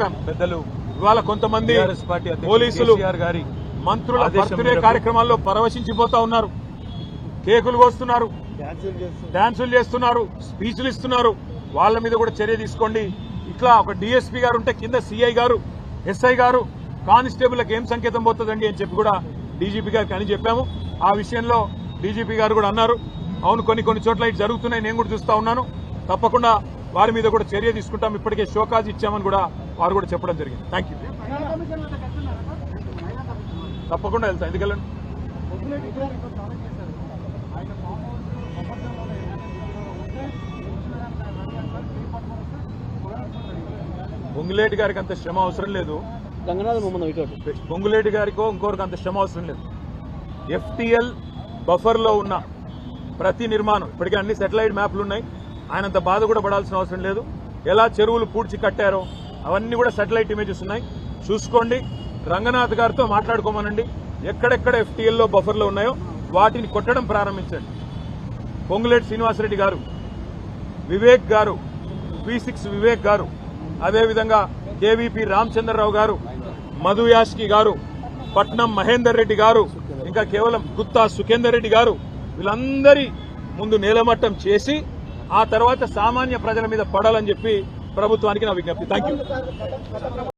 చెప్పాం పెద్దలు ఇవాళ కొంతమంది పోలీసులు గారి మంత్రుల బర్త్డే కార్యక్రమాల్లో పరవశించిపోతా ఉన్నారు. కేకులు కోస్తున్నారు. డాన్సులు చేస్తున్నారు. స్పీచ్లు ఇస్తున్నారు. వాళ్ళ మీద కూడా చర్య తీసుకోండి. ఇట్లా ఒక డిఎస్పీ గారు ఉంటే కింద సిఐ గారు ఎస్ఐ గారు కానిస్టేబుల్కి ఏం సంకేతం పోతుందండి అని చెప్పి కూడా డీజీపీ గారికి అని చెప్పాము. ఆ విషయంలో డీజీపీ గారు కూడా అన్నారు. అవును కొన్ని కొన్ని చోట్ల ఇటు జరుగుతున్నాయి. నేను కూడా చూస్తా ఉన్నాను. తప్పకుండా వారి మీద కూడా చర్య తీసుకుంటాం. ఇప్పటికే షోకాజ్ ఇచ్చామని కూడా వారు కూడా చెప్పడం జరిగింది. థ్యాంక్ యూ తప్పకుండా వెళ్తా. ఎందుకెళ్ళండి పొంగులేటి గారికి అంత శ్రమ అవసరం లేదు. పొంగులేటి గారికో ఇంకోరికి అంత శ్రమ అవసరం లేదు. ఎఫ్టిఎల్ బఫర్లో ఉన్న ప్రతి నిర్మాణం ఇప్పటికే అన్ని సెటిలైట్ మ్యాప్లు ఉన్నాయి. ఆయనంత బాధ కూడా పడాల్సిన అవసరం లేదు. ఎలా చెరువులు పూడ్చి కట్టారో అవన్నీ కూడా సెటిలైట్ ఇమేజెస్ ఉన్నాయి. చూసుకోండి. రంగనాథ్ గారితో మాట్లాడుకోమనండి. ఎక్కడెక్కడ ఎఫ్టీఎల్లో బఫర్లో ఉన్నాయో వాటిని కొట్టడం ప్రారంభించండి. పొంగులేటి శ్రీనివాసరెడ్డి గారు వివేక్ గారు పి సిక్స్ వివేక్ గారు అదేవిధంగా కేవీపీ రామచంద్రరావు గారు మధు యాష్కి గారు పట్నం మహేందర్ రెడ్డి గారు ఇంకా కేవలం గుత్తా సుఖేందర్ రెడ్డి గారు వీళ్ళందరి ముందు నేలమట్టం చేసి ఆ తర్వాత సామాన్య ప్రజల మీద పడాలని చెప్పి ప్రభుత్వానికి నా విజ్ఞప్తి. Thank you